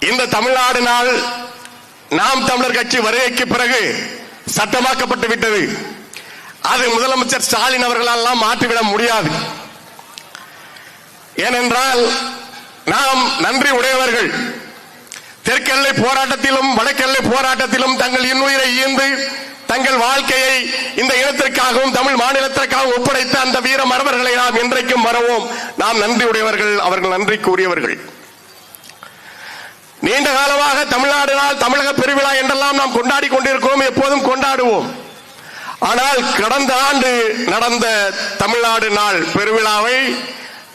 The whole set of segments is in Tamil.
இந்த தமிழ்நாடு நாள் நாம் தமிழர் கட்சி வருகைக்கு பிறகு சட்டமாக்கப்பட்டு விட்டது. அது முதலமைச்சர் ஸ்டாலின் அவர்களால் மாற்றிவிட முடியாது. ஏனென்றால் நாம் நன்றி உடையவர்கள். தெற்கெல்லை போராட்டத்திலும் வடக்கெல்லை போராட்டத்திலும் தங்கள் இன்னுயிரை ஈந்து தங்கள் வாழ்க்கையை இந்த இனத்திற்காகவும் தமிழ் மாநிலத்திற்காகவும் ஒப்படைத்த அந்த வீர மரபர்களை நாம் இன்றைக்கும் வரவோம் நாம் நன்றி உடையவர்கள் அவர்கள் கூறியவர்கள். நீண்ட காலமாக தமிழ்நாடு நாள் தமிழக பெருவிழா என்றெல்லாம் நாம் கொண்டாடி கொண்டிருக்கிறோம் எப்போதும் கொண்டாடுவோம். ஆனால் கடந்த ஆண்டு நடந்த தமிழ்நாடு நாள் பெருவிழாவை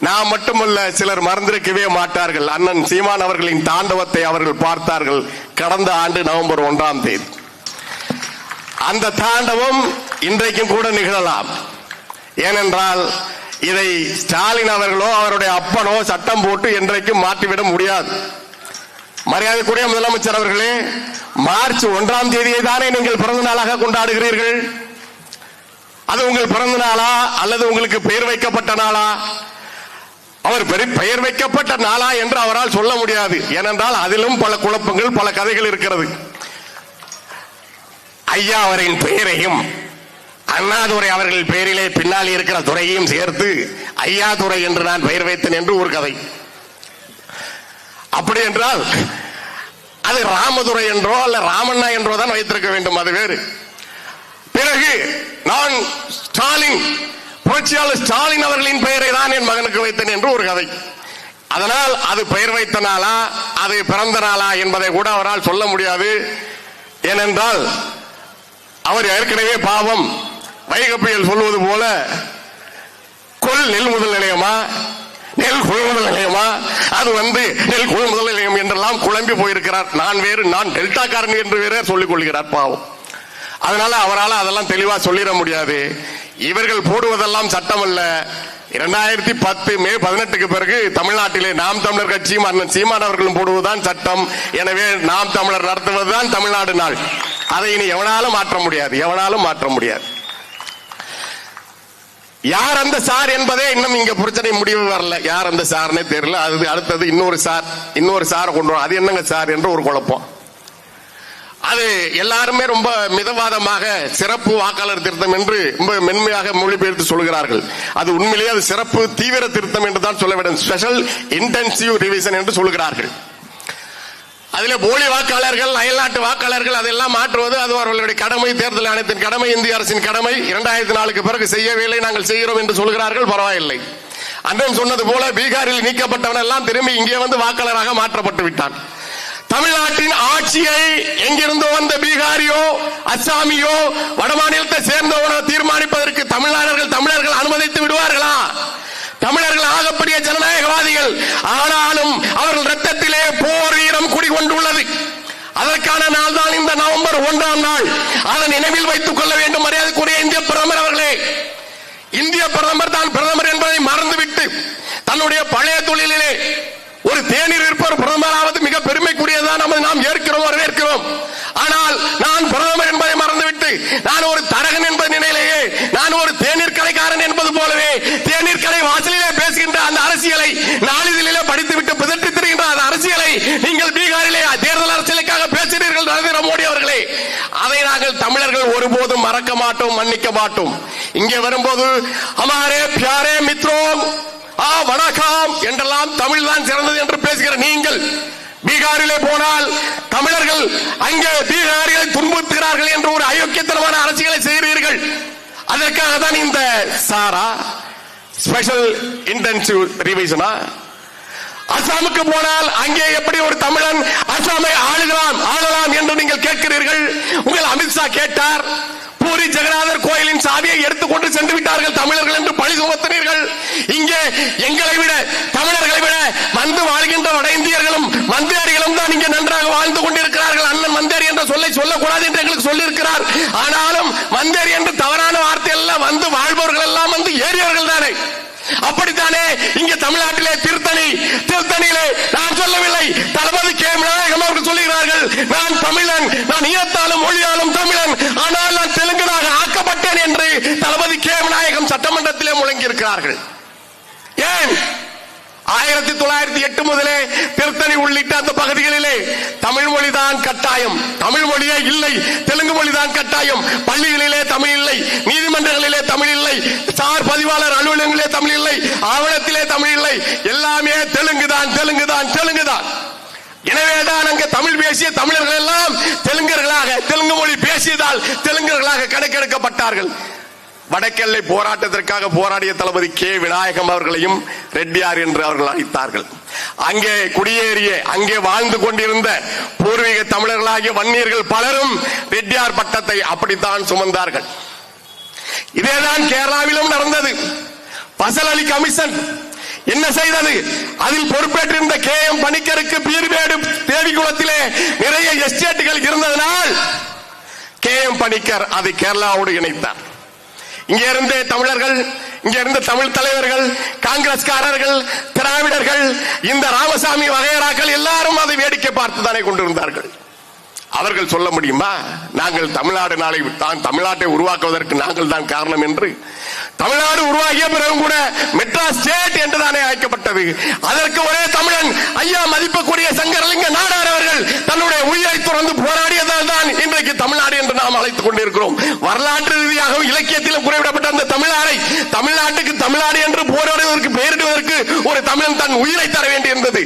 நாம் மட்டுமல்ல சிலர் மறந்திருக்கவே மாட்டார்கள். அண்ணன் சீமான் அவர்களின் தாண்டவத்தை அவர்கள் பார்த்தார்கள் கடந்த ஆண்டு நவம்பர் ஒன்றாம் தேதி. அந்த தாண்டவம் இன்றைக்கும் கூட நிகழலாம். ஏனென்றால் இதை ஸ்டாலின் அவர்களோ அவருடைய அப்பனோ சட்டம் போட்டு என்றைக்கும் மாற்றிவிட முடியாது. மரியாதைக்குரிய முதலமைச்சர் அவர்களே மார்ச் ஒன்றாம் தேதியை தானே நீங்கள் பிறந்த நாளாக கொண்டாடுகிறீர்கள்? அது உங்கள் பிறந்த நாளா அல்லது உங்களுக்கு பெயர் வைக்கப்பட்ட நாளா? அவர் பெயர் வைக்கப்பட்ட நாளா என்று அவரால் சொல்ல முடியாது. ஏனென்றால் அதிலும் பல குழப்பங்கள் பல கதைகள் இருக்கிறது. ஐயா அவரின் பெயரையும் அண்ணாதுரை அவர்கள் பெயரிலே பின்னால் இருக்கிற துறையையும் சேர்த்து ஐயா துறை என்று நான் பெயர் வைத்தேன் என்று ஒரு கதை. அப்படி என்றால் அது ராமதுரை என்றோ அல்ல ராமண்ணா என்றோ தான் வைத்திருக்க வேண்டும் அது வேறு. பிறகு நான் ஸ்டாலின் புரட்சியாளர் ஸ்டாலின் அவர்களின் பெயரை தான் என் மகனுக்கு வைத்தேன் என்று ஒரு கதை. அதனால் அது பெயர் வைத்த நாளா அது பிறந்த நாளா என்பதை கூட அவரால் சொல்ல முடியாது. ஏனென்றால் அவர் ஏற்கனவே பாவம் வைகப்புயல் சொல்வது போல கொல் நெல் முதல் நிலையமா நெல் கொள்முதல் நிலையமா? அது வந்து நெல் கொள்முதல் நிலையம் என்றெல்லாம் குழம்பி போயிருக்கிறார். நான் வேறு நான் டெல்டாக்காரன் என்று வேற சொல்லிக் கொள்கிறார் பாவம். அதனால அவரால் அதெல்லாம் தெளிவா சொல்லிட முடியாது. இவர்கள் போடுவதெல்லாம் சட்டம் அல்ல இரண்டாயிரத்தி பத்து மே பதினெட்டுக்கு பிறகு தமிழ்நாட்டிலே நாம் தமிழர் கட்சியும் அண்ணன் சீமான் அவர்களும் போடுவதுதான் சட்டம். எனவே நாம் தமிழர் நடத்துவதுதான் தமிழ்நாடு நாள். அதை இனி எவனாலும் மாற்ற முடியாது. எவனாலும் மாற்ற முடியாது. யார் அந்த சார் என்பதே இன்னும் இங்க பிரச்சனை முடிவு வரல. யார் அந்த சார்னே தெரியல. அது அடுத்தது இன்னொரு சார் இன்னொரு சாரை கொண்டு வரும் அது என்னங்க சார் என்று ஒரு குழப்பம். அது எல்லாருமே ரொம்ப மிதவாதமாக சிறப்பு வாக்காளர் திருத்தம் என்று ரொம்ப மென்மையாக மொழிபெயர்த்து சொல்கிறார்கள். அது உண்மையிலேயே அது சிறப்பு தீவிர திருத்தம் என்று தான் சொல்ல வேண்டும். ஸ்பெஷல் இன்டென்சிவ் ரிவிஷன் என்று சொல்கிறார்கள். அதிலே போலி வாக்காளர்கள் அயல்நாட்டு வாக்காளர்கள் அதெல்லாம் மாற்றுவது அது அவர்களுடைய கடமை. தேர்தல் ஆணையத்தின் கடமை இந்திய அரசின் கடமை. இரண்டாயிரத்தி நாலுக்கு பிறகு செய்யவில்லை நாங்கள் செய்கிறோம் என்று சொல்கிறார்கள் பரவாயில்லை. அண்ணன் சொன்னது போல பீகாரில் நீக்கப்பட்டவன் எல்லாம் திரும்பி இங்கே வந்து வாக்காளராக மாற்றப்பட்டு விட்டான். தமிழ்நாட்டின் ஆட்சியை எங்கிருந்தோ வந்த பீகாரியோ அசாமியோ வடமாநிலத்தை சேர்ந்தவனோ தீர்மானிப்பதற்கு தமிழ்நாடர்கள் தமிழர்கள் அனுமதி விடுவார்களா தமிழர்கள் ஆகப்படிய ஜனநாயகவாதிகள் ஆனாலும் அவர்கள் ரத்தத்திலே போர் வீரம் குடிகொண்டுள்ளது அதற்கான நாள் தான் இந்த நவம்பர் ஒன்றாம் நாள். அதை நினைவில் வைத்துக் கொள்ள வேண்டும். மரியாதைக்குரிய இந்திய பிரதமர் அவர்களே இந்திய பிரதமர் தான் பிரதமர் என்பதை மறந்துவிட்டு தன்னுடைய பழைய தொழிலிலே ஒரு தேநீர் இருப்பவர் பிரதமராவது மிக பெருமைக்குரியதான் நமது நாம் ஏற்கிறோம் வரவேற்கிறோம். ஆனால் நான் பிரதமர் என்பதை மறந்துவிட்டு நான் ஒரு தரகன் என்பது நிலையிலேயே நான் ஒரு தேநீர் கடைக்காரன் என்பது போலவே தேநீர் கடை வாசலிலே பேசுகின்ற அந்த அரசியலை நாளிதழிலே படித்துவிட்டு பிதற்றி திரிகின்ற அந்த அரசியலை நீங்கள் பீகாரிலே தேர்தல் அரசியலுக்காக பேசுகிறீர்கள் நரேந்திர மோடி அவர்களே அதை நாங்கள் தமிழர்கள் ஒருபோதும் மறக்க மாட்டோம் மன்னிக்க மாட்டோம். இங்கே வரும்போது அமாரே பியாரே மித்ரோம் ஆ வணக்கம் என்றெல்லாம் தமிழ் தான் சிறந்தது என்று பேசுகிற நீங்கள் பீகாரிலே போனால் தமிழர்கள் அங்கே பீகாரிகளை துன்புறுத்துகிறார்கள் என்று ஒரு அயோக்கியத்தனமான அரசியலை செய்கிறீர்கள். அதற்காக தான் இந்த சாரா ஸ்பெஷல் இன்டென்சிவ் ரிவிஷனா அசாமுக்கு போனால் அங்கே எப்படி ஒரு தமிழன் அசாமை ஆளுகிறான் ஆளலாம் என்று நீங்கள் கேட்கிறீர்கள். உங்கள் அமித்ஷா கேட்டார் பூரி ஜெகநாதர் கோயிலின் சாவியை எடுத்துக்கொண்டு சென்று விட்டார்கள் தமிழர்கள் என்று பழி சுமத்தினீர்கள். இங்கே எங்களை விட தமிழர்களை விட வந்து வாழ்கின்ற வட இந்தியர்களும் மந்தியாரிகளும் தான் இங்கே நன்றாக வாழ்ந்து கொண்டிருக்கிறார்கள். அண்ணன் மந்தியாரி என்ற சொல்லை சொல்லக்கூடாது என்று எங்களுக்கு சொல்லியிருக்கிறார். ஆனாலும் மந்தியாரி என்று தவறான வார்த்தை எல்லாம் வந்து வாழ்பவர்கள் எல்லாம் வந்து ஏறியவர்கள் தானே. அப்படித்தானே இங்கே தமிழ்நாட்டிலே திருத்தணி திருத்தணியிலே நான் சொல்லவில்லை தளபதி கே விநாயகம் அவர்கள் சொல்லுகிறார்கள் நான் தமிழன் நான் ஈழத்தாலும் மொழியாலும் தமிழன். ஆனால் நான் தெலுங்கனாக ஆக்கப்பட்டேன் என்று தளபதி கே விநாயகம் சட்டமன்றத்திலே முழங்கியிருக்கிறார்கள். ஏன்? ஆயிரத்தி தொள்ளாயிரத்தி எட்டு முதலே திருத்தணி உள்ளிட்ட அந்த பகுதிகளிலே தமிழ் மொழிதான் கட்டாயம். தமிழ் மொழியே இல்லை தெலுங்கு மொழிதான் கட்டாயம். பள்ளிகளிலே தமிழ் இல்லை நீதிமன்றங்களிலே தமிழ் இல்லை சார் பதிவாளர் அலுவலகங்களிலே தமிழ் இல்லை ஆவணத்திலே தமிழ் இல்லை. எல்லாமே தெலுங்கு தான் அங்க தமிழ் பேசிய தமிழர்கள் எல்லாம் தெலுங்கர்களாக தெலுங்கு மொழி பேசியதால் தெலுங்கர்களாக கணக்கெடுக்கப்பட்டார்கள். வடக்கெல்லை போராட்டத்திற்காக போராடிய தளபதி கே. விநாயகம் அவர்களையும் ரெட்டியார் என்று அவர்கள் அழைத்தார்கள். அங்கே குடியேறிய அங்கே வாழ்ந்து கொண்டிருந்த பூர்வீக தமிழர்களாகிய வன்னியர்கள் பலரும் ரெட்டியார் பட்டத்தை அப்படித்தான் சுமந்தார்கள். இதேதான் கேரளாவிலும் நடந்தது. பசல் அலி கமிஷன் என்ன செய்தது? அதில் பொறுப்பேற்றிருந்த கே எம் பணிக்கருக்கு பீர்மேடு தேவிகுளத்திலே நிறைய எஸ்டேட்டுகள் இருந்ததனால் கே எம் பணிக்கர் அதை கேரளாவோடு இணைத்தார். இங்க இருந்த தமிழர்கள் இங்க இருந்த தமிழ் தலைவர்கள் காங்கிரஸ்காரர்கள் திராவிடர்கள் இந்த ராமசாமி வகையராக்கள் எல்லாரும் அதை வேடிக்கை பார்த்து தானே கொண்டிருந்தார்கள். அவர்கள் சொல்ல முடியுமா? நாங்கள் தமிழ்நாடு நாளை தான் தமிழ்நாட்டை உருவாக்குவதற்கு நாங்கள் தான் காரணம் என்று. தமிழ்நாடு உருவாகிய பிறகு கூட மெட்ராஸ் ஸ்டேட் என்று தானே அழைக்கப்பட்டது. அதற்கு ஒரே தமிழன் ஐயா மதிப்புக்குரிய சங்கரலிங்க நாடார் அவர்கள் தன்னுடைய உயிரை துறந்து போராடியதால் தான் இன்றைக்கு தமிழ்நாடு என்று நாம் அழைத்துக் கொண்டிருக்கிறோம். வரலாற்று ரீதியாகவும் இலக்கியத்திலும் குறிப்பிடப்பட்ட அந்த தமிழ்நாடை தமிழ்நாட்டுக்கு தமிழ்நாடு என்று போராடுவதற்கு பெயரிடுவதற்கு ஒரு தமிழன் தன் உயிரை தர வேண்டியிருந்தது.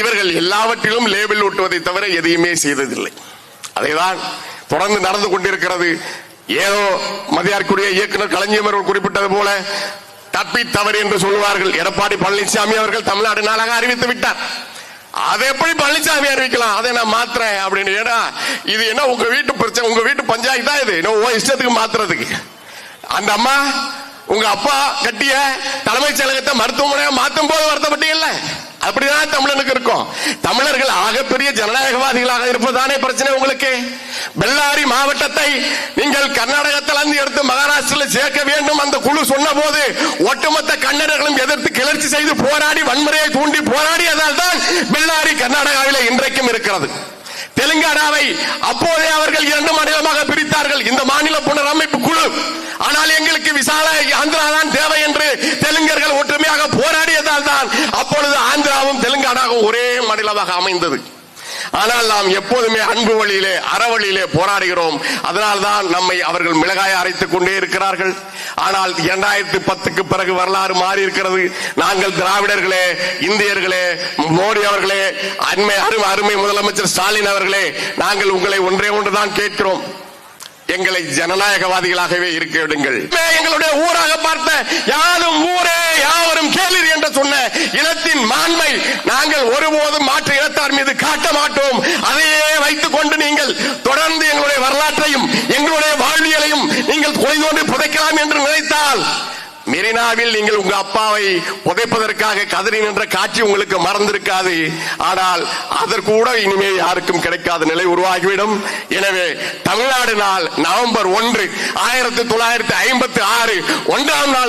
இவர்கள் எல்லாவற்றிலும் லேபிள் ஒட்டுவதை தவிர எதையுமே செய்ததில்லை. அதைதான் தொடர்ந்து நடந்து கொண்டிருக்கிறது. ஏதோ மதியார்க்குரிய இயக்குனர் கலைஞர் குறிப்பிட்டது போல தப்பி தவறு என்று சொல்லுவார்கள். எடப்பாடி பழனிசாமி அவர்கள் தமிழ்நாடு நாளாக அறிவித்து விட்டார். அதை எப்படி பழனிசாமி அறிவிக்கலாம்? அதை நான் மாத்துறேன் அப்படின்னு. ஏன்னா இது என்ன உங்க வீட்டு பிரச்சனை உங்க வீட்டு பஞ்சாயத்து தான் இது. என்ன உன் இஷ்டத்துக்கு மாத்துறதுக்கு. அந்த அம்மா உங்க அப்பா கட்டிய தலைமைச் செயலகத்தை மருத்துவமனையை மாத்தும் போது வருத்தப்பட்டீங்கல்ல? அப்படிதான் தமிழனுக்கு இருக்கும். தமிழர்கள் ஆகப்பெரிய ஜனநாயகவாதிகளாக இருப்பதானே பிரச்சனை உங்களுக்கு? பெல்லாரி மாவட்டத்தை நீங்கள் கர்நாடகத்திலிருந்து எடுத்து மகாராஷ்டிரில் சேர்க்க வேண்டும் அந்த குழு சொன்ன போது ஒட்டுமொத்த கன்னடர்களும் எதிர்த்து கிளர்ச்சி செய்து போராடி வன்முறையை தூண்டி போராடியதால் தான் பெல்லாரி கர்நாடகாவில் இன்றைக்கும் இருக்கிறது. தெலுங்கானாவை அப்போதே அவர்கள் இரண்டு மாநிலமாக பிரித்தார்கள். இந்த மாநில புனரமைப்பு குழு. ஆனால் எங்களுக்கு விசால ஆந்திரா தான் தேவை என்று தெலுங்கர்கள் ஒற்றுமையாக போராடியதால் தான் அப்பொழுது ஆந்திராவும் தெலுங்கானாவும் ஒரே மாநிலமாக அமைந்தது. ஆனால் நாம் எப்போதுமே அன்பு வழியிலே அறவழியிலே போராடுகிறோம். அதனால்தான் நம்மை அவர்கள் மிளகாய அரைத்துக் கொண்டே இருக்கிறார்கள். ஆனால் இரண்டாயிரத்தி பத்துக்கு பிறகு வரலாறு மாறி இருக்கிறது நாங்கள் திராவிடர்களே இந்தியர்களே மோடி அவர்களே அண்மை அருமை அருமை முதலமைச்சர் ஸ்டாலின் அவர்களே நாங்கள் உங்களை ஒன்றே ஒன்றுதான் கேட்கிறோம். எங்களை ஜனநாயகவாதிகளாகவே இருக்க விடுங்கள். எங்களுடைய ஊராக பார்த்த யாரும் ஊரே யாவரும் கேளீர் என்று சொன்ன இனத்தின் மாண்மை நாங்கள் ஒருபோதும் மாற்ற காட்ட மாட்டோம். அதையே வைத்துக் கொண்டு நீங்கள் தொடர்ந்து எங்களுடைய வரலாற்றையும் எங்களுடைய வாழ்வியலையும் நீங்கள் கொலை தோன்றி புதைக்கலாம் என்று நினைத்தால் மெரினாவில் நீங்கள் உங்க அப்பாவை புதைப்பதற்காக கதறி நின்ற காட்சி உங்களுக்கு மறந்திருக்காது. ஆனால் அதற்கூட இனிமே யாருக்கும் கிடைக்காத நிலை உருவாகிவிடும். எனவே தமிழ்நாடு நாள் நவம்பர் ஒன்று ஆயிரத்தி தொள்ளாயிரத்தி ஐம்பத்தி ஆறு ஒன்றாம் நாள்